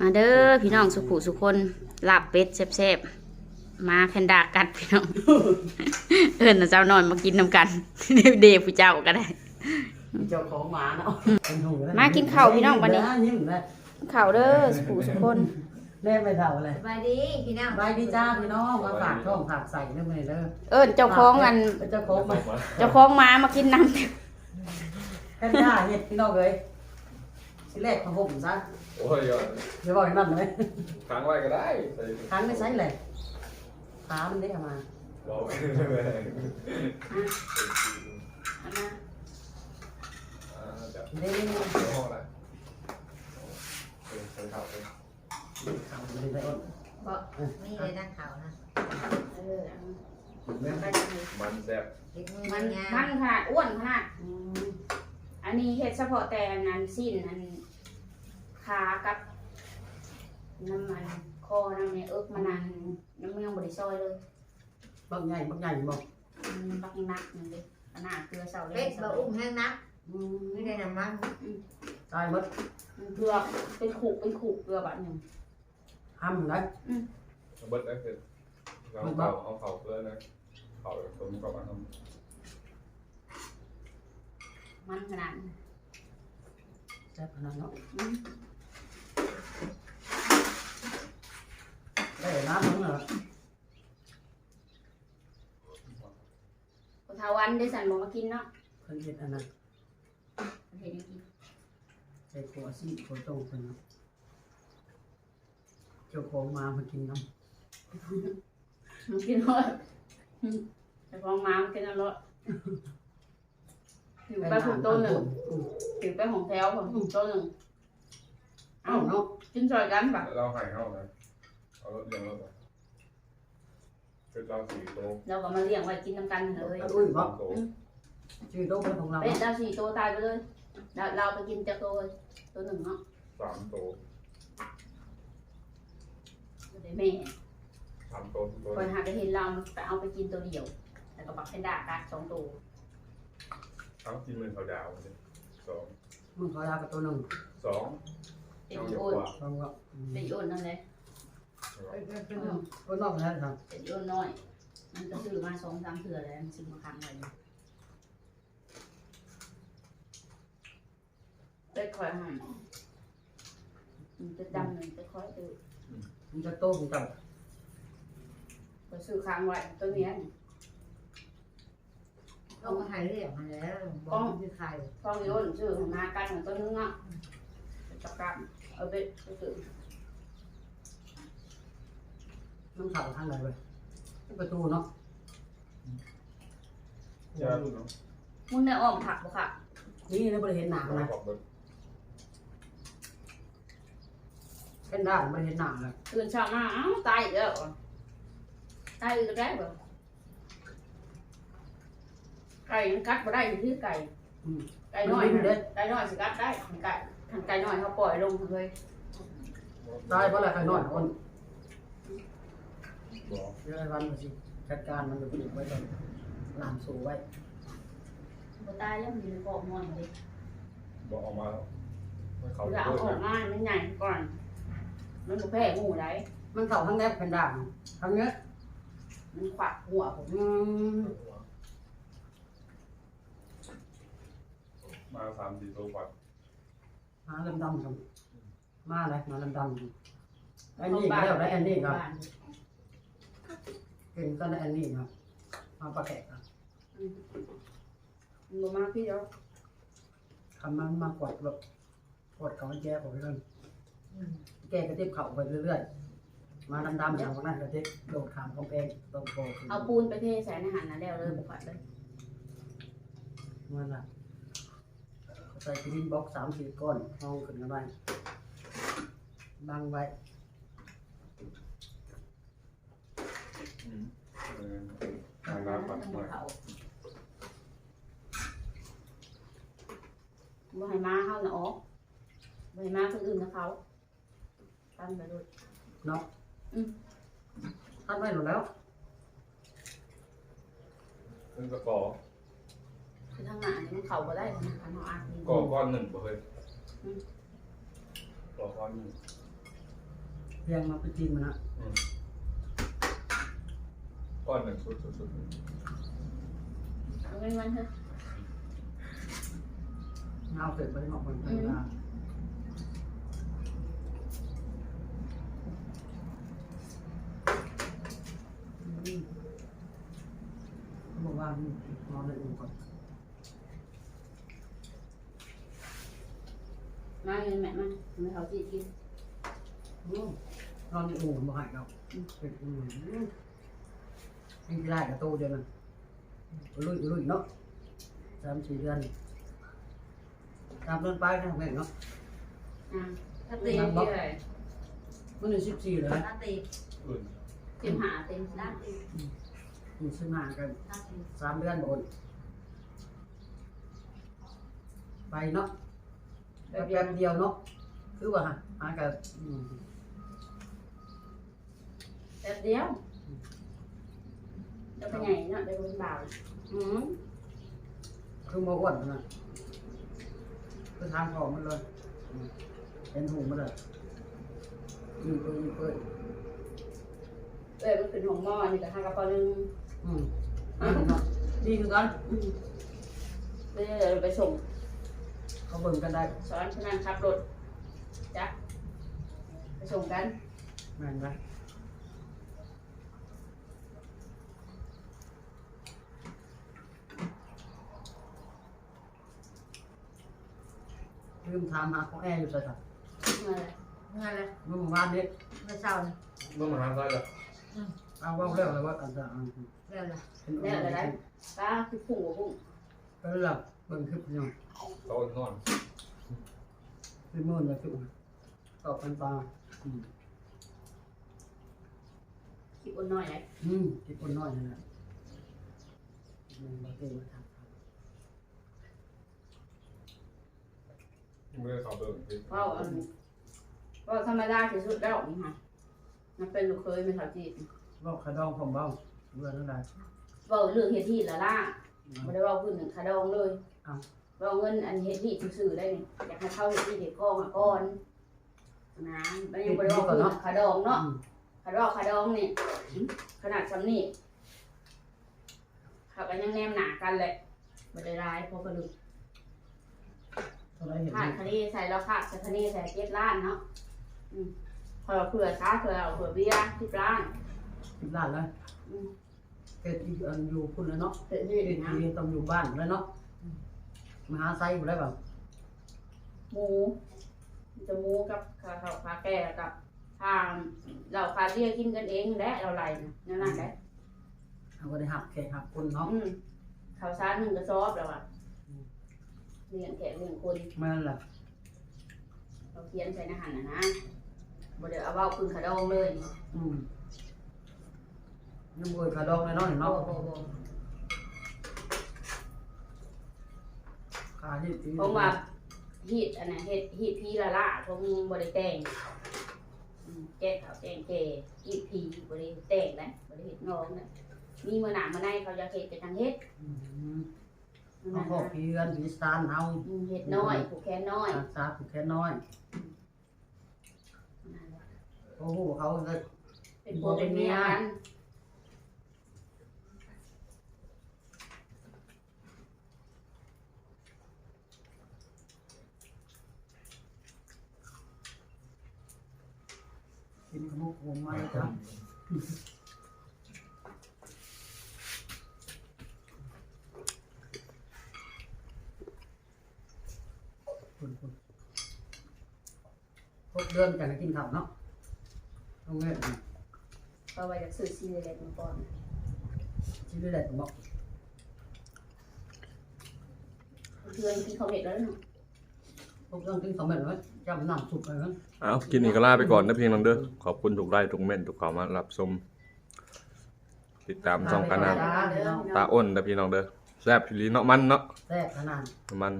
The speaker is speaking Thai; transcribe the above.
มาเด้อพี่น้องสุขุสุคนลาบเป็ดแซ่บๆมาแพนด้ากัดพี่น้อง เอิญนะเจ้านอนมากินน้ำกันเดฟผู้เจ้าก็ได้เจ้าของหมาเนาะเป็นหูแล้วมากินข้าวพี่น้องวันนี้ยิ้มเลยข่าวเด้อสุขุสุคนแม่ไม่เท่าเลยสบายดีพี่น้องบายดีจ้าพี่น้องมาฝากท้องฝากใส่เด้อมื้อนี้เด้อเอิญเจ้าของอันเจ้าของมาเจ้าของม้ามากินน้กันย่าเฮ็ดพี่น้องเอ้ยสิแรกของผมซะ โอ้ยยอดเดี๋ยวบอกให้นั่นเลยค้างไว้ก็ได้ใส่ครั้งไม่ใช่เลยขามันได้เอามาบอกำอันนะจับเด้ห้องละใส่ข่าวเลยขามันได้อ้นบอกมีเลยนักข่าวนะเอออันแม่นั้นไปจังเลยมันแซ่บเด็กมือมัมันนงามันขนาดอ้วนขนาด อืมอันนี้เฮ็ดเฉพาะแต่อันนั้นสิ้นอัน ขากับน้ำมันคอน้ำเนี่ยเอิกมันนั่นน้ำมันยังบริซอยเลยบักใหญ่บักใหญ่บอกมันบักนักนั่นเลยขนาดเกลือเสาเลเป็ยดบะอุ้มแห้งนักอืมไม่ได้น้ำมันตายหมดเกลือเป็นขูกเป็นขูกเกลือแบบหนึ่งห้ำเลยเบิดได้เสร็จเราเข่าเอาเข่าเพื่อนะเข่าตัวนี้ก็มาทมันขนาดนั้นแซ่บขนาดเนาะอืม ได้น้ำมั้งเหรอ พอทาวันได้สั่นบอกมากินเนาะเพิ่นเฮ็ดอันนั้นเห็นยังกินใส่ขวซีดขัวโตเพิ่นเนาะเจ้าของมามากินน้ำมันกินรสแต่ฟองม้ามันกินรสอยู่ไปผูกต้นหนึ่งถือไปของแถวผมผูกต้นหนึ่งเอ้าเนาะกินซอยกันแบบำเราหายเข้านะเอารถเลี้ยงรถไป คือเราสี่โต๊ะเราก็มาเลี้ยงไว้กินน้ำกันเลยอุ้ยบ่โต๊ะชื่อโต๊ะเป็นของเราเป็ดเราสี่ตัวตายไปเลยเราเราไปกินจากตัวตัวหนึ่งเนาะสามโต๊ะเดี๋ยวแม่สามโต๊ะโต๊ะคนหาก็เห็นเราไปเอาไปกินตัวเดียวแล้วก็บักเป็นดากัดสองตัวทั้งกินเป็นเขาดาวสองมึงขอยากับตัวหนึ่งสองเป็นเอาอีเยอะโอนกว่าลองก็เป็นอีโอนนั่นเลย เป็นตัวนอกแล้วครับเป็นอีโอนน้อย มันก็ซื้อมาสองสามเถื่อแล้วมันซื้อมาค้างไว้อยู่เป็ดคอยใหายมันจะดำหนึ่งเป็ดคอยตัวมันจะโตของเจ้าก็ซื้อค้างไว้ตัวเนี้ยเอามาถ่ายเรียกมาแล้วบอกมันคือใครฟองโอนซื้อมากันเหมือนตัวนึงอะจับกันเอาไปซื้อ นเข่าทางไหนเลยประตูเนาะยาลูกเนาะมึงได้อ้อมผักบ่ค่ะ นี่เราไม่ได้เห็นหนังมานะบอกเบิดเป็นด้านไม่ได้เห็นหนังเลยตื่นเช้ามาอ้าวตายอีกแล้วเหรอตายอีกแล้วเหรอไก่มันกัดบ่ได้อยู่ที่ไก่ไก่น้อยนะไก่น้อยสิกัดได้ขันไก่ขันไก่น้อยเขาปล่อยลงเลยตายเพราะอะไรใครนอนคน บอกเรื่องวันมาสิจัดการมันอยู่ปลูกไว้ก่อนลามสูไว้บ่ตายแล้วมันมีเกาะนอนเลยบอกออกมาเขาเราเอาออกมามันใหญ่ก่อน มันบ่แพ้งูได้มันเข่าทั้งแนบเป็นด่างทั้งเนี้ยมันขวักหัวผมอืมมาสามสี่โต๊ะกว่ามาลำดำครับมาเลยมาลำดำอันนี้ก็แล้วได้อันนี้ครับ เห็นก็ได้อันนี้ครับมาประแกะครับมันบ่มาพี่เดียวคำมันมากกว่าแบบกดเขาแย่ผมไปเลยอืมแกกระติบเข่าไปเรื่อยๆ มาดำๆอย่างพวกนั้นกระติบโดดขามกำแพงตรงโตขึ้นเอาปูนไปเทใส่ในอาหารนั้นแล้วเลยบ่ขวัดเลยมันละใส่กรีนบ็อกสามสี่ก้อนห้องขึ้นกันไปบังไว้ อืมเออทาง น้ำปัดมันมาเขาบ่ให้มาเฮาน่ะออกบ่ให้มาคนอื่นนะเขาตั้งไปด้วยทัดไว้หมดแล้วขึ้นสกอร์คือทางหน้านี่มันเข้าบ่ได้นะคันเฮาอาดนี่ก่อก้อนหนึ่งบ่เคยก่อก้อนหนึ่งเพียงมาไป กินมันนะอืมก้อนหนึ่งสุดสุดสุดเอาเงินมันเถอะเอาเสร็จไปหมอกมันธรรมดาอืมเขาบอกว่านอนในอู่ก่อนมาเงินแม่มาไม่เขาจีกินอืมนอนในอู่บ่ใหายเราเป็นอื มยังได้กับโตเดียวนั้นลุยลุยเนาะสามสี่เดือนตามเดินไปนะแม่เนาะอ่าถ้าตีเท่าไหร่มันหนึ่งสิบสี่เลยถ้าตีอื่นเต็มหาเต็มถ้าล้านตีมีซื้อมากันถ้าตีสามเดือนบนไปเนาะแบแป๊บบเดียวเดียวเนาะคือว่าหากับอืมแบบเดียว จะเป็นไงเนาะได้บุญบ่าวอืมคือมาอ้วนนะคือทางของมันเลยอืมเป็นหูมันเลยยืนเปื่อยยืนเปื่อยเอ้ยมันเป็นของหม้อนี่กับห้ากระป๋องนึงอืมอันนี้เนาะดีคือกันอืมเดี๋ยวไปส่งเขาเบิ่งกันได้สอนพนันขับรถจ้ะไปส่งกันแม่นไห ลืมถามหาของแอร์อยู่ใส่ถังมาเลยเงินเลยเมื่อวานนี้เมื่อเช้าเนี่ยต้องมาหาได้ละเอาว่าเรื่องอะไรว่าอันจะอันเรื่องอะไรเป็นเนี่ยอะไรได้ป้าคือพุ่งกับพุ่งก็หลับเบิ่งคลิปยังโตนอนคือมื่นเลยคือตอบกันตาอืมคิดอ้นน้อยเลยอืมที่คนน้อยนั่นแหละมันมาเก่งมาท ไม่ได้ขับเดินพี่ว่าอันว่าธรรมดาที่สุดแล้วนี่ค่ะมันเป็นลูกเคยเป็นสาวจีนำบอกขะดองผมเบ้าเบื่อนั่นได้ว่าเรื่องเฮ็ดที่ละล่าไม่ได้ว่าพื้นหนึ่งคาดองเลยว่าเงินอันเฮ็ดที่ซื่อๆได้นี่อยากให้เข้าเฮ็ดที่เด็กกองอะก่อนนะมันยังไม่ได้ว่าพื้นคาดองเนาะอืมคาดองคาดองนี่ขนาดซ้ำนี่เขาก็ยังแนมหนากันแหละไม่ได้ร้ายเพราะกระดูก เท่าไรเห็นขาดคดีใส่แล้วขาดใส่คดีใส่เจ็ดล้านเนาะอืมพอเราเผื่อช้าเผื่อเอาเผื่อเบี้ยสิบล้านสิบล้านเลยอืมเกิดที่อันอยู่พุ่นแล้วเนาะเกิดที่เกิดนะ ที่ต้องอยู่บ้านแล้วเนาะมาหาไซอยู่ได้เปล่าหมูมันจะหมูกับขาเขาขาแก่กับทางเราขาเรียกกินกันเองแหละเราไหลนะนั่นนั่นแหละเอาก็ได้หับแขกหับคนเนาะอืมข้าวสารหนึ่งกระสอบแล้วอะ เลี้ยงแขกเลี้ยงคนแม่นแหละเราเขียนใส่ในหันนะนะบ่เดี๋ยวเอาเว้าคืนขาดองเลยอืมน้ำเกลือขะดองเลยเนาะเห็นโอ้เนาะโหขาที่ตีผมว่าฮีดอันนั้นเฮ็ดฮีดพีละล่าผมบ่ได้แต่งอืมแก้ขาวแกงแก่ฮีดพีบ่ได้แต่งนะบ่ได้เฮ็ดน้องนะมีมื้อหน้ามื้อในเขาจะเฮ็ดก็จังเฮ็ดอืมมื้อ เอานั้นพวกนะผีกันผีสตานเอาอืมเฮ็ดน้อยผูกแขนน้อยรักษาผูกแขนน้อยมื้อนั้นแหละโอ้โหเขาก็เป็นผัวเป็นเมียกันกินขมุกผมมาเลยครับคุณคุณ พบเดือนกันกินข้าวเนาะเอาเงี้ยเพราะว่าอยากซื้อซีเรียสมาก่อนชีวิตแหละบอกเพื่อนกินข้าวเผ็ดแล้วเนาะพบเรื่องกินสำเร็จแล้วจำน้ำสุกเลยนะเอากินนี่ก็ลาไปก่อนนะเพียงนังเด้อขอบคุณทุกไลค์ทุกเม่นทุกคอมมารับชมติดตามช่องกันนะตาอ้นนะพี่น้องเด้อแซ่บพี่ลีเนาะมันเนาะแซ่บขนาดมัน